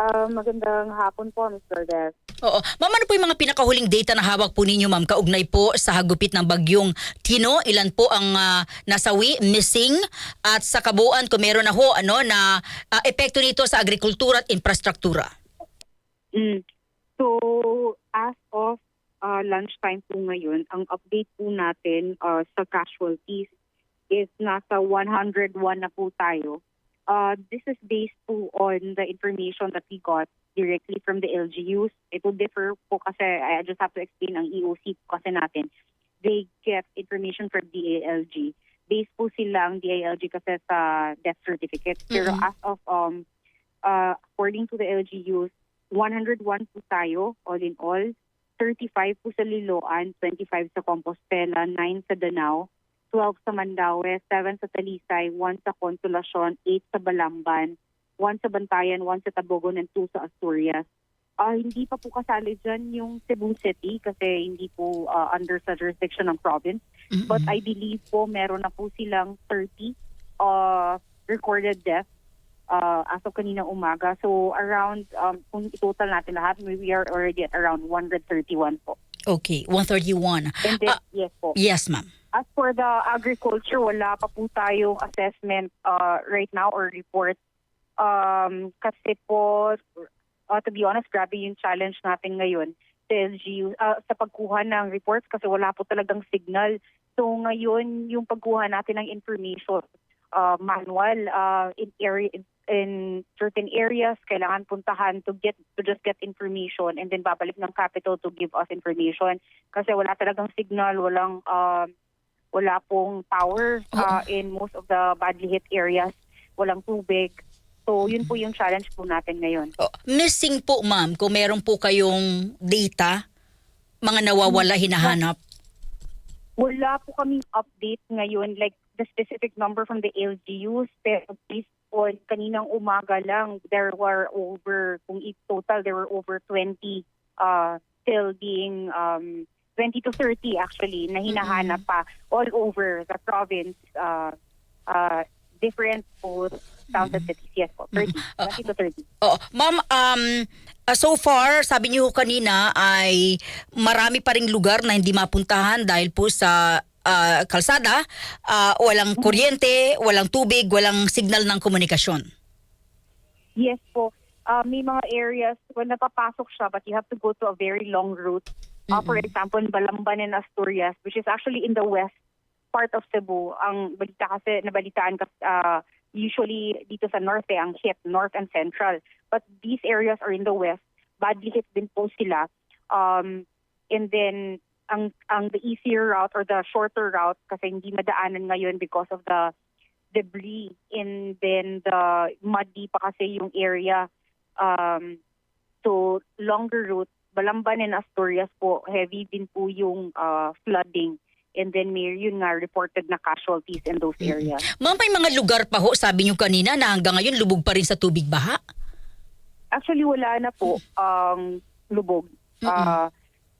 Ah, magandang hapon po, Mr. Des. Oo. Ma'am, ano po yung mga pinakahuling data na hawak po ninyo, ma'am, kaugnay po sa hagupit ng bagyong Tino? Ilan po ang ah, nasawi, missing, at sa kabuuan kung meron na ho, ano, na ah, epekto nito sa agrikultura at infrastruktura? Mm. So, as of uh, lunchtime po ngayon, ang update po natin uh, sa casualties is nasa 101 na po tayo. Uh, this is based po on the information that we got directly from the LGUs. It will differ po kasi, I just have to explain ang EOC kasi natin. They get information from DALG. Based po silang DALG kasi sa death certificate. Pero Mhm. as of, um, uh, according to the LGUs, 101 po tayo, all in all. 35 po sa Liloan, 25 sa Compostela, 9 sa Danao, 12 sa Mandaue, 7 sa Talisay, 1 sa Consolacion, 8 sa Balamban, 1 sa Bantayan, 1 sa Tabogon, and 2 sa Asturias. Ah, hindi pa po kasali dyan yung Cebu City kasi hindi po ah, under sa jurisdiction ng province. But I believe po meron na po silang 30 uh, recorded deaths uh, as of kanina umaga. So around, um, kung total natin lahat, we are already at around 131 po. Okay, 131. And then, Ah. yes po. Yes, ma'am. As for the agriculture, wala pa po tayong assessment uh, right now or report. Um, kasi po, uh, to be honest, grabe yung challenge natin ngayon sa LGU uh, sa pagkuha ng reports kasi wala po talagang signal. So ngayon, yung pagkuha natin ng information, uh, manual uh, in area in, in certain areas kailangan puntahan to get to just get information and then babalik ng capital to give us information kasi wala talagang signal walang um, wala pong power uh, in most of the badly hit areas. Walang tubig. So yun po yung challenge po natin ngayon. Oh, missing po, ma'am, kung meron po kayong data, mga nawawala, hinahanap. wala po kaming update ngayon like the specific number from the LGUs pero based on kaninang umaga lang there were over kung total there were over 20 uh still being um 20 to 30 actually na hinahanap pa all over the province uh uh different po towns and cities yes po 30 20 to 30 Oo. Ma'am, um, uh, so far, sabi niyo kanina ay marami pa ring lugar na hindi mapuntahan dahil po sa ah, kalsada, ah, walang kuryente, walang tubig, walang signal ng komunikasyon. Yes po. Uh, may mga areas where napapasok siya but you have to go to a very long route. Uh, for example, Balamban in Asturias, which is actually in the west part of Cebu. Ang balita kasi, nabalitaan uh, usually dito sa norte ang hit, north and central. But these areas are in the west. Badly hit din po sila. Um, and then, ang, ang the easier route or the shorter route kasi hindi madaanan ngayon because of the debris and then the muddy pa kasi yung area. Um, so, longer route. Balamban and Asturias po, heavy din po yung uh, flooding. And then may yun nga reported na casualties in those areas. Ma'am, may mga lugar pa ho, sabi niyo kanina, na hanggang ngayon lubog pa rin sa tubig baha. Actually, wala na po ang lubog. Uh,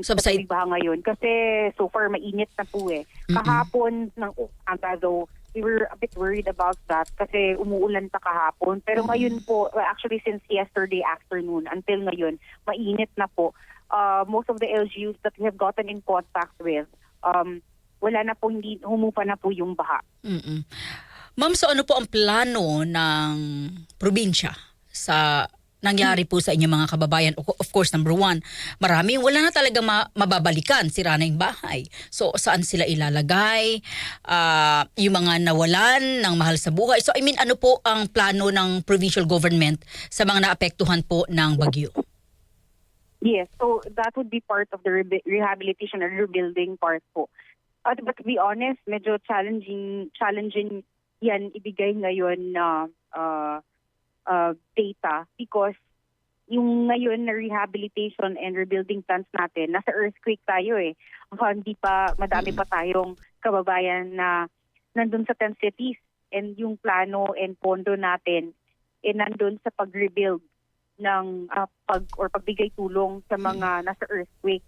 Subside. Subside. ba ngayon? Kasi so far mainit na po eh. Kahapon ng umaga though, we were a bit worried about that kasi umuulan pa kahapon. Pero ngayon po, well, actually since yesterday afternoon until ngayon, mainit na po. Uh, most of the LGUs that we have gotten in contact with, um, wala na po, hindi, humupa na po yung baha. Mm-mm. Ma'am, so ano po ang plano ng probinsya sa nangyari po sa inyong mga kababayan? Of course, number one, marami wala na talaga ma- mababalikan, sira na yung bahay. So, saan sila ilalagay? Ah, yung mga nawalan ng mahal sa buhay. So, I mean, ano po ang plano ng provincial government sa mga naapektuhan po ng bagyo? Yes, so that would be part of the re- rehabilitation and rebuilding part po. At but to be honest, medyo challenging challenging yan ibigay ngayon na uh, uh, data because yung ngayon na rehabilitation and rebuilding plans natin, nasa earthquake tayo eh. Uh, hindi pa, madami pa tayong kababayan na nandun sa 10 cities and yung plano and pondo natin eh nandun sa pag-rebuild ng ah, pag or pagbigay tulong sa mga nasa earthquake.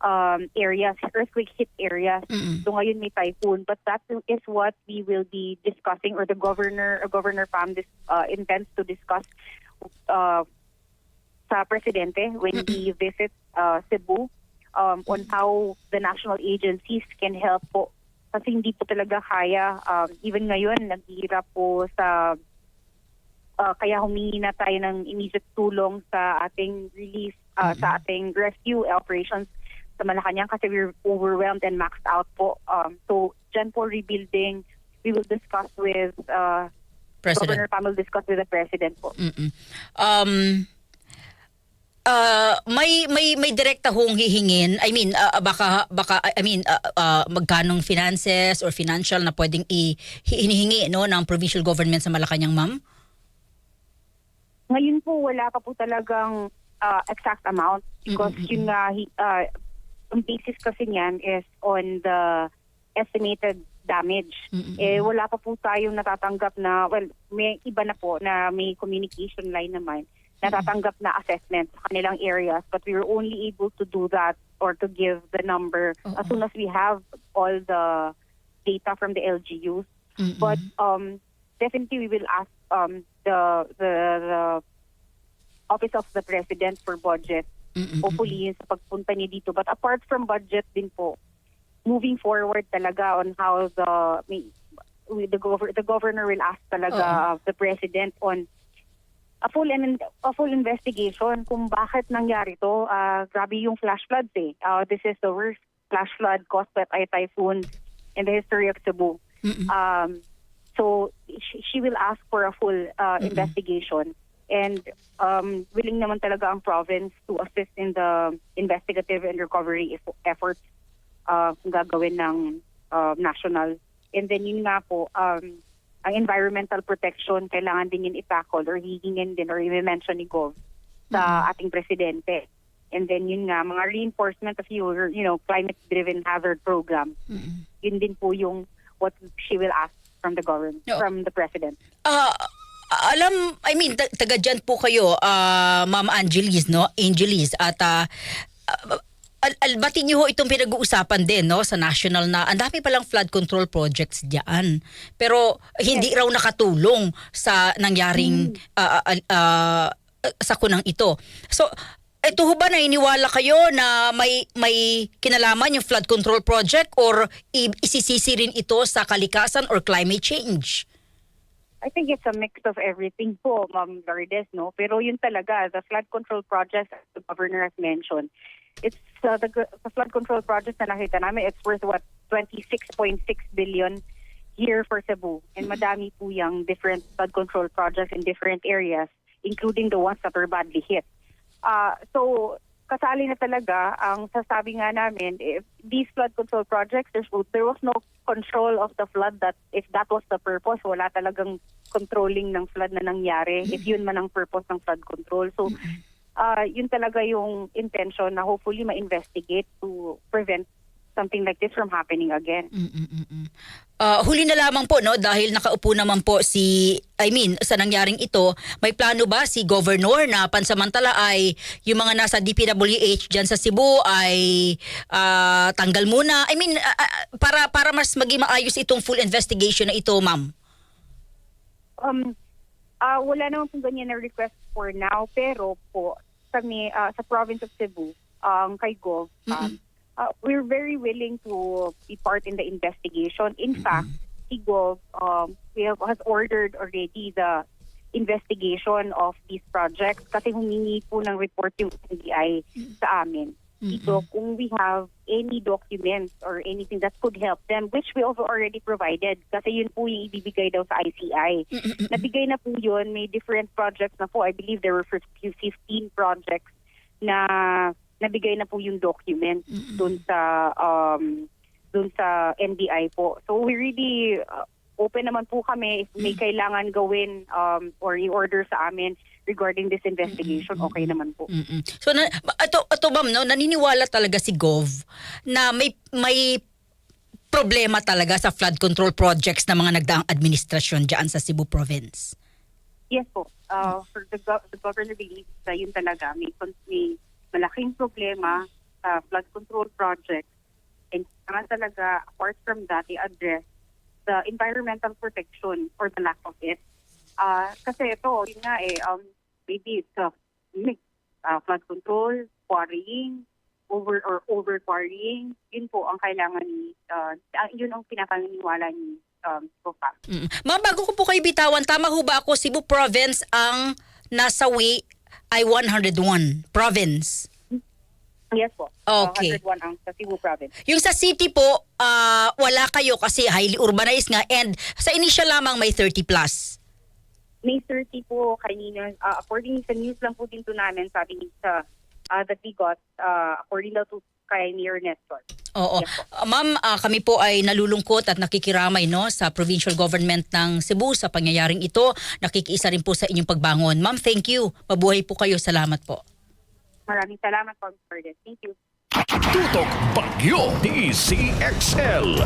um, areas, earthquake hit areas. Mm-mm. So ngayon may typhoon, but that is what we will be discussing, or the governor, uh, Governor Pam, dis, uh, intends to discuss uh, sa presidente when he visits uh, Cebu um, on how the national agencies can help po. Kasi hindi po talaga kaya, um, even ngayon, naghihirap po sa uh, kaya humingi na tayo ng immediate tulong sa ating relief, uh, sa ating rescue operations sa Malacanang kasi we're overwhelmed and maxed out po. Um, so, dyan po rebuilding, we will discuss with, uh, President. Governor Pam will discuss with the President po. Mm-mm. Um uh, may may may direkta hong hihingin. I mean, uh, baka baka I mean, uh, uh, magkanong finances or financial na pwedeng i hinihingi no ng provincial government sa Malacanang, ma'am? Ngayon po, wala pa po talagang uh, exact amount because Mm-mm. yun nga, uh, ang basis kasi niyan is on the estimated damage. Mm-mm. Eh, wala pa po tayong natatanggap na, well, may iba na po na may communication line naman, natatanggap na assessment sa kanilang areas but we were only able to do that or to give the number as soon as we have all the data from the LGUs. Mm-mm. But um, definitely we will ask um, the, the the office of the president for budget. Mm-mm. Hopefully yun sa pagpunta niya dito. But apart from budget din po, moving forward talaga on how the may, the governor the governor will ask talaga the president on a full and a full investigation kung bakit nangyari to. Ah, grabe yung flash floods eh. Ah, this is the worst flash flood caused by a typhoon in the history of Cebu. Mm-mm. Um, so she, she will ask for a full uh, investigation and um, willing naman talaga ang province to assist in the investigative and recovery eff- efforts uh, gagawin ng uh, national. And then yun nga po, um, ang environmental protection, kailangan din yun itackle or hihingin din or i-mention ni Gov sa ating presidente. And then yun nga, mga reinforcement of your, you know, climate-driven hazard program Mm-mm. yun din po yung what she will ask from the government, No. from the president. Ah, alam, I mean, ta- taga dyan po kayo, ah, Ma'am Angelis, no? Angelis, at ah, ah, al albatin niyo ho itong pinag-uusapan din, no? Sa national na, ang dami palang flood control projects diyan. Pero hindi raw nakatulong sa nangyaring ah, ah, ah, sa kunang ito. So, ito ho ba nainiwala kayo na may may kinalaman yung flood control project or isisisi rin ito sa kalikasan or climate change? I think it's a mix of everything po, Ma'am Lourdes, no? Pero yun talaga, the flood control project, as the governor has mentioned, it's uh, the, the flood control project na nakita namin, it's worth what, 26.6 billion here for Cebu. And madami po yung different flood control projects in different areas, including the ones that were badly hit. Uh, so, kasali na talaga ang sasabi nga namin, if these flood control projects, there's, there was no control of the flood that if that was the purpose, wala talagang controlling ng flood na nangyari if yun man ang purpose ng flood control. So, uh, yun talaga yung intention na hopefully ma-investigate to prevent something like this from happening again. Mm-mm-mm. Ah, huli na lamang po no dahil nakaupo naman po si I mean sa nangyaring ito may plano ba si governor na pansamantala ay yung mga nasa DPWH diyan sa Cebu ay ah, tanggal muna I mean ah, para para mas maging maayos itong full investigation na ito ma'am Um, ah wala naman pong ganyan na request for now, pero po sa, mi, ah, sa province of Cebu, um, kay Gov, um, ah, we're very willing to be part in the investigation. In fact, si Gov, um, we have, has ordered already the investigation of these projects kasi humingi po ng report yung NBI sa amin. Dito, kung we have any documents or anything that could help them, which we also already provided, kasi yun po yung ibibigay daw sa ICI. Nabigay na po yun, may different projects na po. I believe there were 15 projects na nabigay na po yung document dun sa um dun sa NBI po. So we really uh, open naman po kami if may kailangan gawin um or i-order sa amin regarding this investigation, okay naman po. Mm-mm. So na, ito, ito ma'am no naniniwala talaga si Gov na may may problema talaga sa flood control projects ng mga nagdaang administrasyon diyan sa Cebu province Yes po. Uh, for the, gov- the governor believes na yun talaga may, may malaking problema sa flood control project. And kailangan talaga, apart from that, i-address the environmental protection or the lack of it. Ah, kasi ito, yun nga eh, um, maybe it's a mix. Ah, flood control, quarrying, over or over quarrying, yun po ang kailangan ni, ah, ah, yun ang pinapaniniwala ni um, Copa. Mm. Ma'am, bago ko po kayo bitawan, tama ho ba ako, Cebu Province ang nasa way ay 101 province. Yes po. Okay. Uh, 101 ang sa Cebu province. Yung sa city po, ah, wala kayo kasi highly urbanized nga and sa initial lamang may 30 plus. May 30 po kanina, uh, according sa news lang po din to namin, sabi ni sa uh, that we got, uh, according daw to kay Mayor Nestor. Oo. Yes Ma'am, ah, kami po ay nalulungkot at nakikiramay no sa provincial government ng Cebu sa pangyayaring ito. Nakikiisa rin po sa inyong pagbangon. Ma'am, thank you. Mabuhay po kayo. Salamat po. Maraming salamat po, Mr. Thank you. Tutok Bagyo DCXL.